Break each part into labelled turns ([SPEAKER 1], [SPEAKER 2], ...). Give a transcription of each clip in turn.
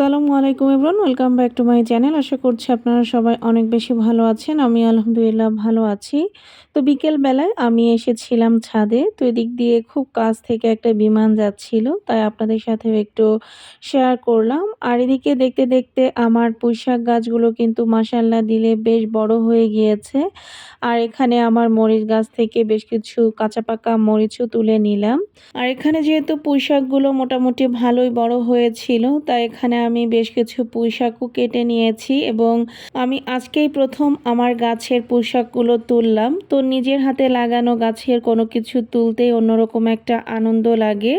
[SPEAKER 1] আসসালামু আলাইকুম everyone welcome back to my channel. আশা করছি আপনারা সবাই অনেক বেশি ভালো আছেন। আমি আলহামদুলিল্লাহ ভালো আছি। তো বিকেল বেলায় আমি এসেছিলাম ছাদে, তো এদিক দিয়ে খুব কাছ থেকে একটা বিমান যাচ্ছিল, তাই আপনাদের সাথে একটু শেয়ার করলাম। আর এদিকে দেখতে দেখতে আমার পুঁইশাক গাছগুলো কিন্তু মাসাল্লাহ দিলে বেশ বড় হয়ে গিয়েছে। আর এখানে আমার মরিচ গাছ থেকে বেশ কিছু কাঁচা পাকা মরিচও তুলে নিলাম। আর এখানে যেহেতু পুঁইশাকগুলো মোটামুটি ভালোই বড় হয়েছিল, তাই এখানে আমি বেশ কিছু পুঁইশাকও কেটে নিয়েছি এবং আমি আজকেই প্রথম আমার গাছের পুঁইশাকগুলো তুললাম। তো নিজের হাতে লাগানো গাছের কোনো কিছু তুলতেই অন্যরকম একটা আনন্দ লাগে।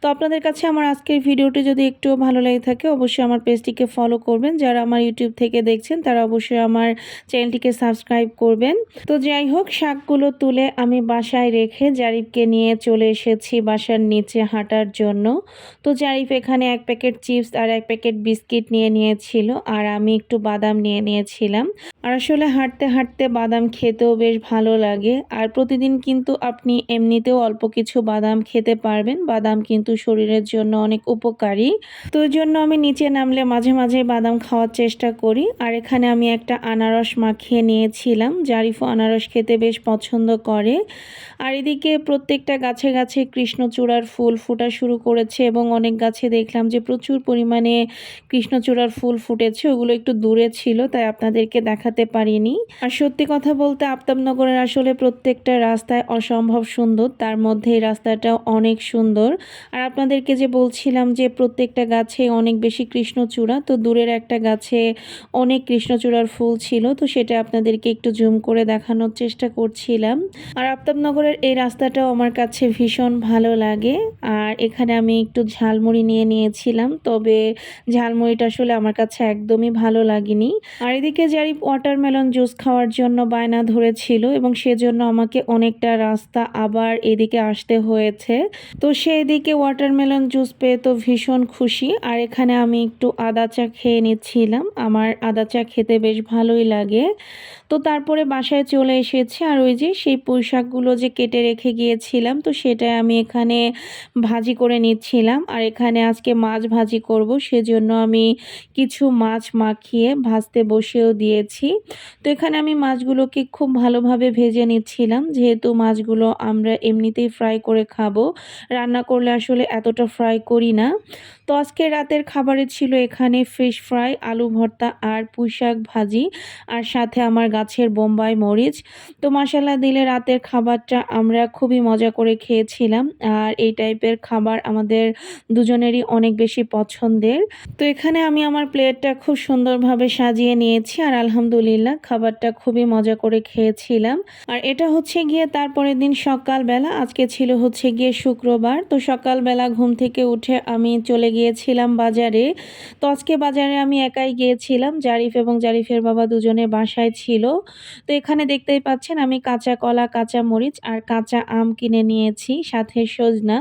[SPEAKER 1] তো আপনাদের কাছে আমার আজকের ভিডিওটি যদি একটু ভালো লেগে থাকে, অবশ্যই আমার পেজটিকে ফলো করবেন। যারা আমার ইউটিউব থেকে দেখছেন, তারা অবশ্যই আমার চ্যানেলটিকে সাবস্ক্রাইব করবেন। তো যাই হোক, শাকগুলো তুলে আমি বাসায় রেখে জারিফকে নিয়ে চলে এসেছি বাসার নিচে হাঁটার জন্য। তো জারিফ এখানে এক প্যাকেট চিপস আর এক প্যাকেট বিস্কিট নিয়ে নিয়েছিল আর আমি একটু বাদাম নিয়ে নিয়েছিলাম। আর আসলে হাঁটতে হাঁটতে বাদাম খেতেও বেশ ভালো লাগে। আর প্রতিদিন কিন্তু আপনি এমনিতেও অল্প কিছু বাদাম খেতে পারবেন। বাদাম কিন্তু শরীরের জন্য অনেক উপকারী। তো জন্য আমি নিচে নামলে মাঝে মাঝে বাদাম খাওয়ার চেষ্টা করি। আর এখানে আমি একটা আনারস মাখিয়ে নিয়েছিলাম। জারিফও আনারস খেতে বেশ পছন্দ করে। আর এদিকে প্রত্যেকটা গাছে গাছে কৃষ্ণচূড়ার ফুল ফোটা শুরু করেছে এবং অনেক গাছে দেখলাম যে প্রচুর পরিমাণে কৃষ্ণচূড়ার ফুল ফুটেছে। ওগুলো একটু দূরে ছিল, তাই আপনাদেরকে দেখাতে পারিনি। আর সত্যি কথা বলতে আফতাবনগরের আসলে প্রত্যেকটা রাস্তায় অসম্ভব সুন্দর, তার মধ্যে এই রাস্তাটাও অনেক সুন্দর। আর আপনাদেরকে যে বলছিলাম যে প্রত্যেকটা গাছে অনেক বেশি কৃষ্ণচূড়া, তো দূরের একটা গাছে অনেক কৃষ্ণচূড়ার ফুল ছিল, তো সেটা আপনাদেরকে একটু জুম করে দেখানোর চেষ্টা করছিলাম। আর আফতাবনগরের এই রাস্তাটাও আমার কাছে ভীষণ ভালো লাগে। আর এখানে আমি একটু ঝালমুড়ি নিয়ে নিয়েছিলাম, তবে ঝালমুড়িটা আসলে আমার কাছে একদমই ভালো লাগেনি। আর এদিকে জারি ওয়াটারমেলন জুস খাওয়ার জন্য বায়না ধরেছিল এবং সেজন্য আমাকে অনেকটা রাস্তা আবার এদিকে আসতে হয়েছে। তো সেই দিকে ওয়াটারমেলন জুস পেয়ে তো ভীষণ খুশি। আর এখানে আমি একটু আদা চা খেয়ে নিচ্ছিলাম। আমার আদা চা খেতে বেশ ভালোই লাগে। তো তারপরে বাসায় চলে এসেছি। আর ওই যে সেই পোশাকগুলো যে কেটে রেখে গিয়েছিলাম, তো সেটা আমি এখানে ভাজি করে নিচ্ছিলাম। আর এখানে আজকে মাছ ভাজি করব, সেজন্য আমি কিছু মাছ মাখিয়ে ভাজতে বসেও দিয়েছি। তো এখানে আমি মাছগুলোকে খুব ভালোভাবে ভেজে নিচ্ছিলাম। যেহেতু মাছগুলো আমরা এমনিতেই ফ্রাই করে খাব, রান্না করলে আসলে এতটা ফ্রাই করি না। তো আজকে রাতের খাবারে ছিল এখানে ফিশ ফ্রাই, আলু ভর্তা আর পুঁইশাক ভাজি। আর সাথে আমার গাছের বোম্বাই মরিচ। তো মশালা দিলে রাতের খাবারটা আমরা খুবই মজা করে খেয়েছিলাম। আর এই টাইপের খাবার আমাদের দুজনেরই অনেক বেশি পছন্দের। তো এখানে আমি আমার প্লেটটা খুব সুন্দরভাবে সাজিয়ে নিয়েছি আর আলহামদুলিল্লাহ খাবারটা খুবই মজা করে খেয়েছিলাম। আর এটা হচ্ছে গিয়ে তারপরের দিন সকালবেলা, আজকে ছিল হচ্ছে গিয়ে শুক্রবার। তো সকালবেলা ঘুম থেকে উঠে আমি চলে গিয়েছিলাম বাজারে। তো আজকে বাজারে আমি একাই গিয়েছিলাম, জারিফ এবং জারিফের বাবা দুজনে বাসায় ছিল। তো এখানে দেখতেই পাচ্ছেন আমি কাঁচা কলা, কাঁচা মরিচ আর কাঁচা আম কিনে নিয়েছি, সাথে সজনা।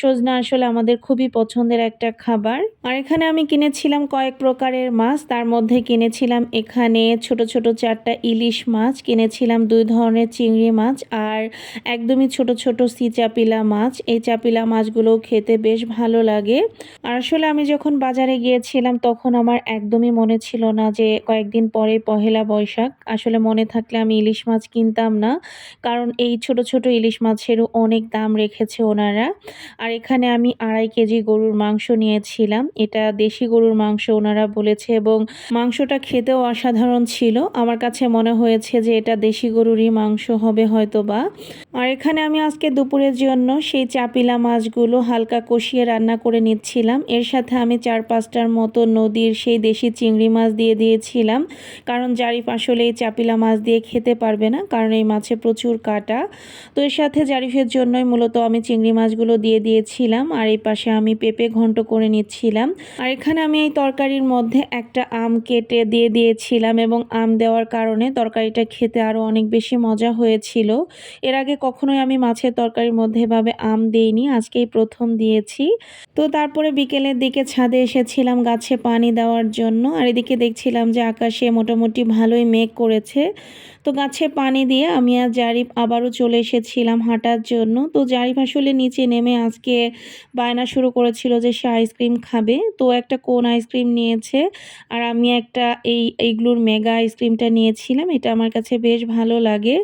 [SPEAKER 1] সজনা আসলে আমাদের খুবই পছন্দের একটা খাবার। আর এখানে আমি কিনেছিলাম কয়েক প্রকারের মাছ, তার মধ্যে কিনেছিলাম এখানে ছোট ছোট চারটা ইলিশ মাছ, কিনেছিলাম দুই ধরনের চিংড়ি মাছ আর একদমই ছোট ছোট সি চাপিলা মাছ। এই চাপিলা মাছগুলোও খেতে বেশ ভালো লাগে। আর আসলে আমি যখন বাজারে গিয়েছিলাম তখন আমার একদমই মনে ছিল না যে কয়েকদিন পরে পহেলা বৈশাখ, আসলে মনে থাকলে আমি ইলিশ মাছ কিনতাম না। কারণ এই ছোট ছোট ইলিশ মাছেরও অনেক দাম রেখেছে ওনারা। আর এখানে আমি আড়াই কেজি গরুর মাংস নিয়েছিলাম। এটা দেশি গরুর মাংস ওনারা বলেছে এবং মাংসটা খেতেও অসাধারণ ছিল। আমার কাছে মনে হয়েছে যে এটা দেশি গরুরই মাংস হবে হয়তো বা আর এখানে আমি আজকে দুপুরের জন্য সেই চাপিলা মাছগুলো হালকা কষিয়ে রান্না করে নিচ্ছিলাম। এর সাথে আমি চার পাঁচটার মতো নদীর সেই দেশি চিংড়ি মাছ দিয়ে দিয়েছিলাম। কারণ জারিফ আসলে এই চাপিলা মাছ দিয়ে খেতে পারবে না, কারণ এই মাছে প্রচুর কাটা। তো এর সাথে জারিফের জন্যই মূলত আমি চিংড়ি মাছগুলো দিয়ে দিয়েছিলাম, আর এই পাশে আমি পেঁপে ঘন্ট করে নিচ্ছিলাম। আর এখানে আমি এই তরকারির মধ্যে একটা আম কেটে দিয়ে দিয়েছিলাম এবং আম দেওয়ার কারণে তরকারিটা খেতে আরও অনেক বেশি মজা হয়েছিল। এর আগে কখনোই আমি মাছের তরকারির মধ্যে এভাবে আম দিইনি, আজকেই প্রথম দিয়েছি। তো তারপরে বিকেলের দিকে ছাদে এসেছিলাম গাছে পানি দেওয়ার জন্য, আর এদিকে দেখছিলাম যে আকাশে মোটামুটি ভালোই মেঘ করে হয়েছে তো গাছে পানি দিয়ে আমি আর জারিফ আবারও চলে এসেছিলাম হাঁটার জন্য। তো জারিফ আসলে নিচে নেমে আজকে বায়না শুরু করেছিল যে সে আইসক্রিম খাবে। তো একটা কোন আইসক্রিম নিয়েছে আর আমি একটা এই, এইগুলোর মেগা আইসক্রিমটা নিয়েছিলাম। এটা আমার কাছে বেশ ভালো লাগে।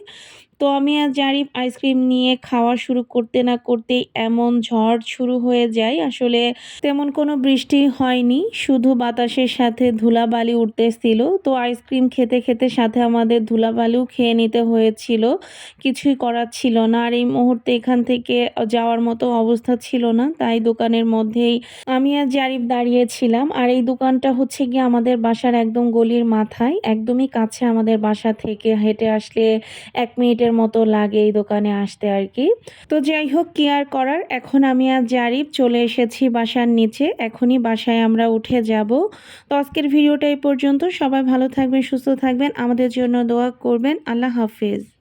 [SPEAKER 1] তো আমি আর জারিফ আইসক্রিম নিয়ে খাওয়া শুরু করতে না করতেই এমন ঝড় শুরু হয়ে যায়। আসলে তেমন কোনো বৃষ্টি হয়নি, শুধু বাতাসের সাথে ধুলাবালি উঠতেছিল। তো আইসক্রিম খেতে খেতে সাথে আমাদের ধুলাবালিও খেয়ে নিতে হয়েছিল, কিছুই করার ছিল না। আর এই মুহূর্তে এখান থেকে যাওয়ার মতো অবস্থা ছিল না, তাই দোকানের মধ্যেই আমি আর জারিফ দাঁড়িয়েছিলাম। আর এই দোকানটা হচ্ছে গিয়ে আমাদের বাসার একদম গলির মাথায়, একদমই কাছে আমাদের বাসা থেকে। হেঁটে আসলে এক মিনিটের মতো লাগে এই দোকানে আসতে আর কি। তো যাই হোক কি আর করার। এখন আমি আর জারিফ চলে এসেছি বাসার নিচে। এখনই বাসায় আমরা উঠে যাব। তো আজকের ভিডিওটা এই পর্যন্ত। সবাই ভালো থাকবেন, সুস্থ থাকবেন। আমাদের জন্য দোয়া করবেন। আল্লাহ হাফেজ।